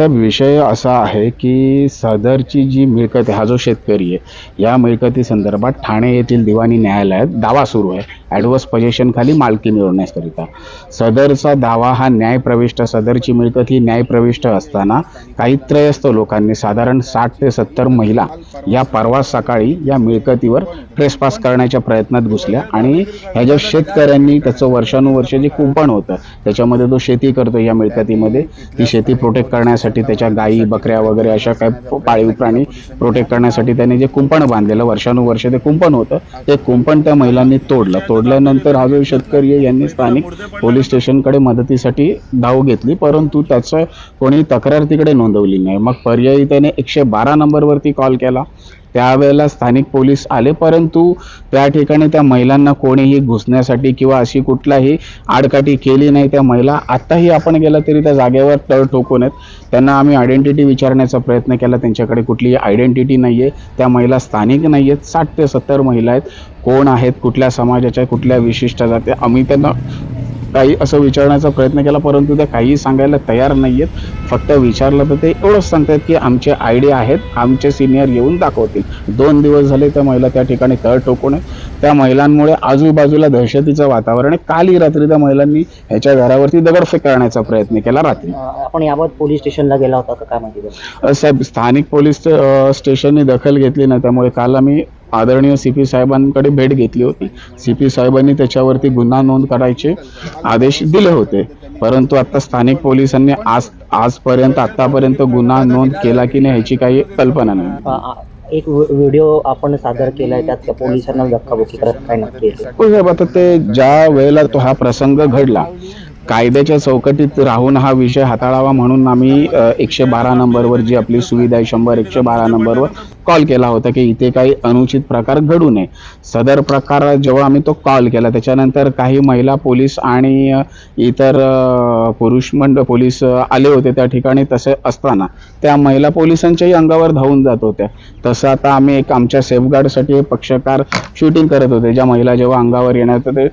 साहेब विषय असा आहे की सदरची जी मिळकत आहे हा जो शेतकरी आहे या मिळकती संदर्भात ठाणे येथील दिवाणी न्यायालयात दावा सुरू आहे. ॲडव्हर्स पोजेशनखाली मालकी मिळवण्याकरिता. सदरचा दावा हा न्यायप्रविष्ट सदरची मिळकत ही न्यायप्रविष्ट असताना काही त्रयस्थ लोकांनी साधारण साठ ते सत्तर महिला या परवा सकाळी या मिळकतीवर ट्रेसपास करण्याच्या प्रयत्नात घुसल्या आणि ह्या ज्या शेतकऱ्यांनी त्याचं वर्षानुवर्ष जे कुंपण होतं त्याच्यामध्ये तो शेती करतो या मिळकतीमध्ये ती शेती प्रोटेक्ट करण्यासाठी त्याच्या गायी बकऱ्या वगैरे अशा काही पाळीव प्राणी प्रोटेक्ट करण्यासाठी त्याने जे कुंपण बांधलेलं वर्षानुवर्ष ते कुंपण होतं. ते कुंपण त्या महिलांनी तोडलं. तोडल्यानंतर हा जो शेतकरी यांनी स्थानिक पोलीस स्टेशनकडे मदतीसाठी धाव घेतली परंतु त्याचं कोणी तक्रार तिकडे नोंदवली नाही. मग पर्यायी त्याने एकशे बारा नंबरवरती कॉल केला. त्यावेळेला स्थानिक पोलीस आले परंतु त्या ठिकाणी त्या महिलांना कोणीही घुसण्यासाठी किंवा अशी कुठलाही आडकाठी केली नाही. त्या महिला आत्ताही आपण गेला तरी त्या जागेवर तळ ठोकून आहेत. त्यांना आम्ही आयडेंटिटी विचारण्याचा प्रयत्न केला. त्यांच्याकडे कुठलीही आयडेंटिटी नाही आहे त्या महिला स्थानिक नाही आहेत साठ ते सत्तर महिला आहेत. कोण आहेत? कुठल्या समाजाच्या? कुठल्या विशिष्ट जाती? आम्ही त्यांना काही असं विचारण्याचा प्रयत्न केला परंतु त्या काही सांगायला तयार नाही आहेत फक्त विचारलं तर ते एवढंच सांगतात की आमचे आयडिया आहेत आमचे सिनियर येऊन दाखवतील. दोन दिवस झाले त्या महिला त्या ठिकाणी तळ टोकून. त्या महिलांमुळे आजूबाजूला दहशतीचं वातावरण आहे. कालही रात्री त्या महिलांनी ह्याच्या घरावरती दगडफेक करण्याचा प्रयत्न केला रात्री. आपण याबाबत पोलीस स्टेशनला गेला होता का? काय माहिती साहेब स्थानिक पोलीस स्टेशनने दखल घेतली नाही त्यामुळे काल आम्ही आदरणीय सी पी साहेबांकडे भेट घेतली होती. सी पी साहेबांनी त्याच्यावरती गुन्हा नोंद करायचे आदेश दिले होते. परंतु आता स्थानिक पोलिसांनी आज आजपर्यंत आतापर्यंत गुन्हा नोंद केला की नाही ह्याची काही कल्पना नाही. एक व्हि- व्हिडिओ आपण सादर केलाय त्यात त्या पोलिसांना धक्काबुक्की करत काय नक्की? हो साहेब आता ते ज्या वेळेला तो हा प्रसंग घडला कायद्याच्या चौकटीत राहून हा विषय हाताळावा म्हणून आम्ही एकशे बारा नंबरवर जी आपली सुविधा आहे शंभर एकशे बारा नंबरवर कॉल केला होता की इथे काही अनुचित प्रकार घडू नये. सदर प्रकार जेव्हा आम्ही तो कॉल केला त्याच्यानंतर काही महिला पोलीस आणि इतर पुरुष मंडळ पोलीस आले होते त्या ठिकाणी तसे असताना. त्या महिला पोलिसांच्याही अंगावर धावून जात होत्या. तसं आता आम्ही एक आमच्या सेफगार्डसाठी पक्षकार शूटिंग करत होते. ज्या महिला जेव्हा अंगावर येण्याचं ते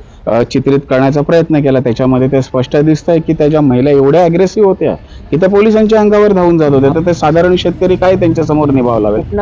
चित्रित करण्याचा प्रयत्न केला त्याच्यामध्ये ते स्पष्ट दिसत आहे की त्याच्या महिला एवढ्या अग्रेसिव्ह होत्या की त्या पोलिसांच्या अंगावर धावून जात होत्या. तर ते साधारण शेतकरी काय त्यांच्यासमोर निभावं लागेल?